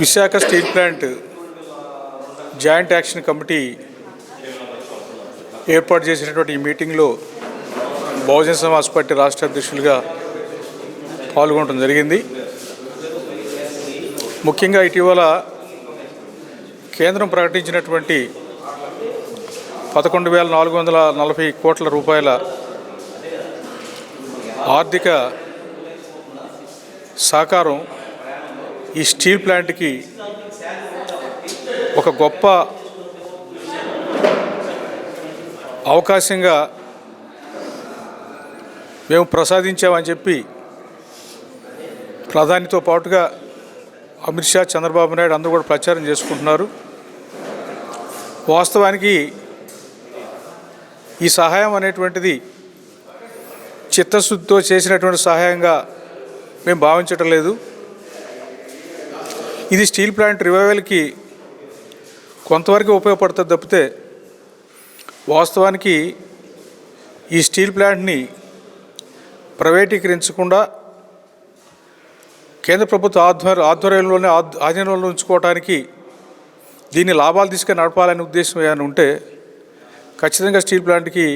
Visakha steel plant joint action committee ఏర్పాటు చేసినటువంటి ఈ మీటింగ్లో బహుజన సమాజ్ పార్టీ రాష్ట్ర అధ్యక్షులుగా పాల్గొనడం జరిగింది. ముఖ్యంగా ఇటీవల కేంద్రం ప్రకటించినటువంటి పదకొండు వేల నాలుగు వందల నలభై కోట్ల రూపాయల ఆర్థిక సహకారం ఈ స్టీల్ ప్లాంట్కి ఒక గొప్ప అవకాశంగా మేము ప్రసాదించామని చెప్పి ప్రధానితో పాటుగా అమిత్ షా చంద్రబాబు నాయుడు అందరూ కూడా ప్రచారం చేసుకుంటున్నారు. వాస్తవానికి ఈ సహాయం అనేటువంటిది చిత్తశుద్ధితో చేసినటువంటి సహాయంగా మేము భావించటం లేదు. ఇది స్టీల్ ప్లాంట్ రివైవల్కి కొంతవరకు ఉపయోగపడుతుంది తప్పితే వాస్తవానికి ఈ స్టీల్ ప్లాంట్ని ప్రైవేటీకరించకుండా కేంద్ర ప్రభుత్వ ఆధ్వర్య ఆధ్వర్యంలోనే ఆధీనంలో ఉంచుకోవడానికి దీన్ని లాభాలు తీసుకొని నడపాలనే ఉద్దేశం ఏమైనా ఉంటే ఖచ్చితంగా స్టీల్ ప్లాంట్కి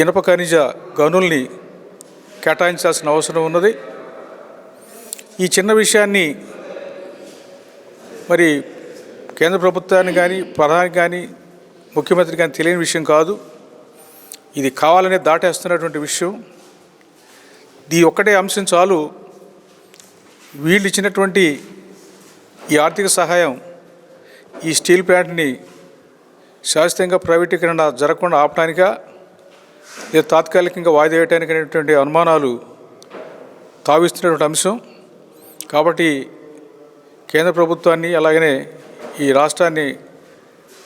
ఇనప ఖనిజ గనుల్ని కేటాయించాల్సిన అవసరం ఉన్నది. ఈ చిన్న విషయాన్ని మరి కేంద్ర ప్రభుత్వాన్ని కానీ ప్రధానికి కానీ ముఖ్యమంత్రి కానీ తెలియని విషయం కాదు. ఇది కావాలనే దాటేస్తున్నటువంటి విషయం. ఈ ఒక్కటే అంశం చాలు. వీళ్ళు ఇచ్చినటువంటి ఈ ఆర్థిక సహాయం ఈ స్టీల్ ప్లాంట్ని శాశ్వతంగా ప్రైవేటీకరణ జరగకుండా ఆపడానికా లేదా తాత్కాలికంగా వాయిదా వేయటానికి అనేటువంటి అనుమానాలు తావిస్తున్నటువంటి అంశం. కాబట్టి కేంద్ర ప్రభుత్వాన్ని అలాగనే ఈ రాష్ట్రాన్ని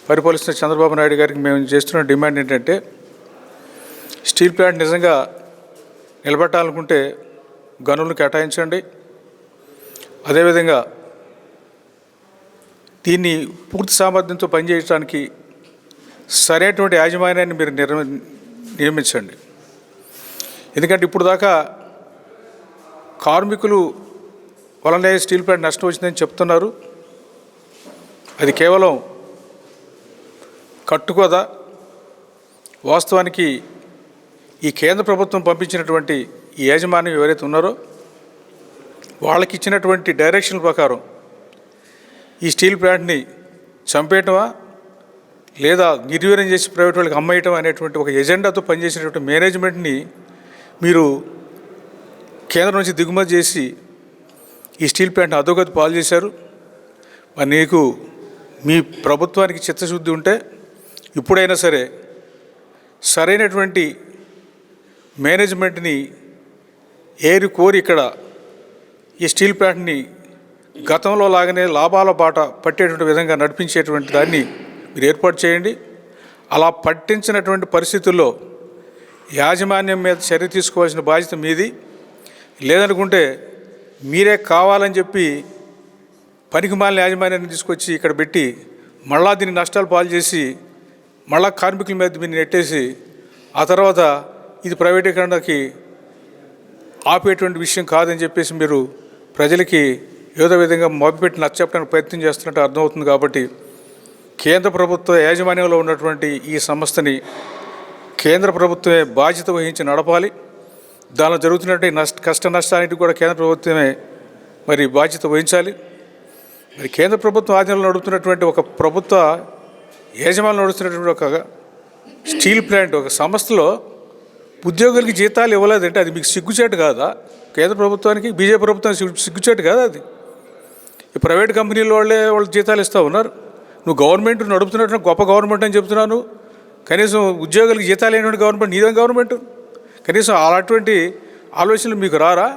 పరిపాలిస్తున్న చంద్రబాబు నాయుడు గారికి మేము చేస్తున్న డిమాండ్ ఏంటంటే స్టీల్ ప్లాంట్ నిజంగా నిలబెట్టాలనుకుంటే గనులను కేటాయించండి. అదేవిధంగా దీన్ని పూర్తి సామర్థ్యంతో పనిచేయడానికి సరైనటువంటి యాజమాన్యాన్ని మీరు నిర్మ నియమించండి. ఎందుకంటే ఇప్పుడు దాకా కార్మికులు వలనే స్టీల్ ప్లాంట్ నష్టం వచ్చిందని చెప్తున్నారు. అది కేవలం కట్టుకోదా? వాస్తవానికి ఈ కేంద్ర ప్రభుత్వం పంపించినటువంటి ఈ యాజమాన్యం ఎవరైతే ఉన్నారో వాళ్ళకి ఇచ్చినటువంటి డైరెక్షన్ ప్రకారం ఈ స్టీల్ ప్లాంట్ని చంపేయటమా? లేదా నిర్వీర్యం చేసి ప్రైవేట్ వాళ్ళకి అమ్మేయటం అనేటువంటి ఒక ఎజెండాతో పనిచేసినటువంటి మేనేజ్మెంట్ని మీరు కేంద్రం నుంచి దిగుమతి చేసి ఈ స్టీల్ ప్లాంట్ అధోగతి పాలు చేశారు. మరి నీకు మీ ప్రభుత్వానికి చిత్తశుద్ధి ఉంటే ఇప్పుడైనా సరే సరైనటువంటి మేనేజ్మెంట్ని ఏరి కోరి ఇక్కడ ఈ స్టీల్ ప్లాంట్ని గతంలో లాగానే లాభాల బాట పట్టేటువంటి విధంగా నడిపించేటువంటి దాన్ని మీరు ఏర్పాటు చేయండి. అలా పట్టించినటువంటి పరిస్థితుల్లో యాజమాన్యం మీద చర్య తీసుకోవాల్సిన బాధ్యత మీది. లేదనుకుంటే మీరే కావాలని చెప్పి పనికిమాలిన యాజమాన్యాన్ని తీసుకొచ్చి ఇక్కడ పెట్టి మళ్ళా దీన్ని నష్టాలు పాలు చేసి మళ్ళా కార్మికుల మీద దీన్ని నెట్టేసి ఆ తర్వాత ఇది ప్రైవేటీకరణకి ఆపేటువంటి విషయం కాదని చెప్పేసి మీరు ప్రజలకి ఏదో విధంగా మభ్యపెట్టి నచ్చప్పడానికి ప్రయత్నం చేస్తున్నట్టు అర్థమవుతుంది కాబట్టి కేంద్ర ప్రభుత్వ యాజమాన్యంలో ఉన్నటువంటి ఈ సంస్థని కేంద్ర ప్రభుత్వమే బాధ్యత వహించి నడపాలి. దానిలో జరుగుతున్నటువంటి నష్ట కష్ట నష్టానికి కూడా కేంద్ర ప్రభుత్వమే మరి బాధ్యత వహించాలి. మరి కేంద్ర ప్రభుత్వం ఆధీనంలో నడుపుతున్నటువంటి ఒక ప్రభుత్వ యజమానులు నడుస్తున్నటువంటి ఒక స్టీల్ ప్లాంట్ ఒక సంస్థలో ఉద్యోగులకి జీతాలు ఇవ్వలేదంటే అది మీకు సిగ్గుచేటు కాదా? కేంద్ర ప్రభుత్వానికి బీజేపీ ప్రభుత్వానికి సిగ్గుచేటు కాదా అది? ఈ ప్రైవేట్ కంపెనీల వాళ్ళే వాళ్ళు జీతాలు ఇస్తూ ఉన్నారు. నువ్వు గవర్నమెంట్ నడుపుతున్నట్టు గొప్ప గవర్నమెంట్ అని చెప్తున్నాను. కనీసం ఉద్యోగులకి జీతాలు లేనటువంటి గవర్నమెంట్ నీదే గవర్నమెంట్? కనీసం అలాంటి ఆలోచనలు మీకు రారా?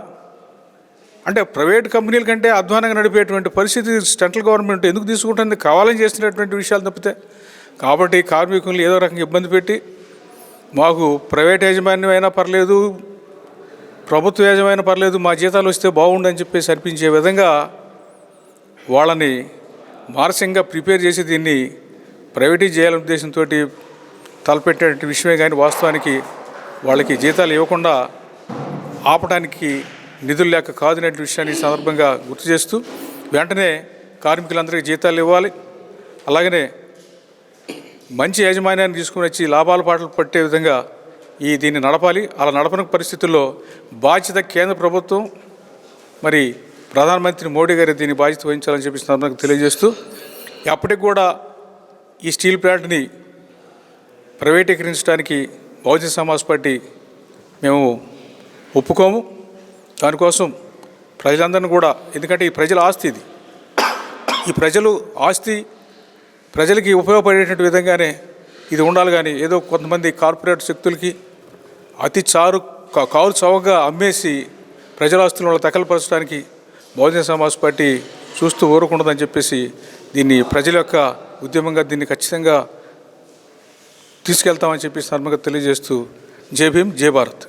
అంటే ప్రైవేట్ కంపెనీల కంటే అధ్వానంగా నడిపేటువంటి పరిస్థితి సెంట్రల్ గవర్నమెంట్ ఎందుకు తీసుకుంటుంది? కావాలని చేస్తున్నటువంటి విషయాలు తప్పితే. కాబట్టి కార్మికులను ఏదో రకంగా ఇబ్బంది పెట్టి మాకు ప్రైవేట్ యాజమాన్యం అయినా పర్లేదు ప్రభుత్వ యాజమాన్యం పర్లేదు మా జీతాలు వస్తే బాగుండని చెప్పేసి అనిపించే విధంగా వాళ్ళని మానసికంగా ప్రిపేర్ చేసి దీన్ని ప్రైవేటీ చేయాలనే ఉద్దేశంతో తలపెట్టే విషయమే కానీ వాస్తవానికి వాళ్ళకి జీతాలు ఇవ్వకుండా ఆపడానికి నిధులు లేక కాదనే విషయాన్ని సందర్భంగా గుర్తు చేస్తూ వెంటనే కార్మికులందరికీ జీతాలు ఇవ్వాలి. అలాగనే మంచి యాజమాన్యాన్ని తీసుకుని వచ్చి లాభాల పాటలు పట్టే విధంగా ఈ దీన్ని నడపాలి. అలా నడపని పరిస్థితుల్లో బాధ్యత కేంద్ర ప్రభుత్వం మరి ప్రధానమంత్రి మోడీ గారు దీన్ని బాధ్యత వహించాలని చెప్పి సందర్భంగా తెలియజేస్తూ ఎప్పటికి కూడా ఈ స్టీల్ ప్లాంట్ని ప్రైవేటీకరించడానికి బహుజన సమాజ్ పార్టీ మేము ఒప్పుకోము. దానికోసం ప్రజలందరినీ కూడా ఎందుకంటే ఈ ప్రజల ఆస్తి ఇది. ఈ ప్రజలు ఆస్తి ప్రజలకి ఉపయోగపడేటువంటి విధంగానే ఇది ఉండాలి కానీ ఏదో కొంతమంది కార్పొరేట్ శక్తులకి అతి చారు కారు చౌకగా అమ్మేసి ప్రజల ఆస్తులను తకలపరచడానికి బహుజన సమాజ్ పార్టీ చూస్తూ ఊరుకుండదని చెప్పేసి దీన్ని ప్రజల యొక్క ఉద్యమంగా దీన్ని ఖచ్చితంగా తీసుకెళ్తామని చెప్పి సందర్భంగా తెలియజేస్తూ జై భీమ్ జై భారత్.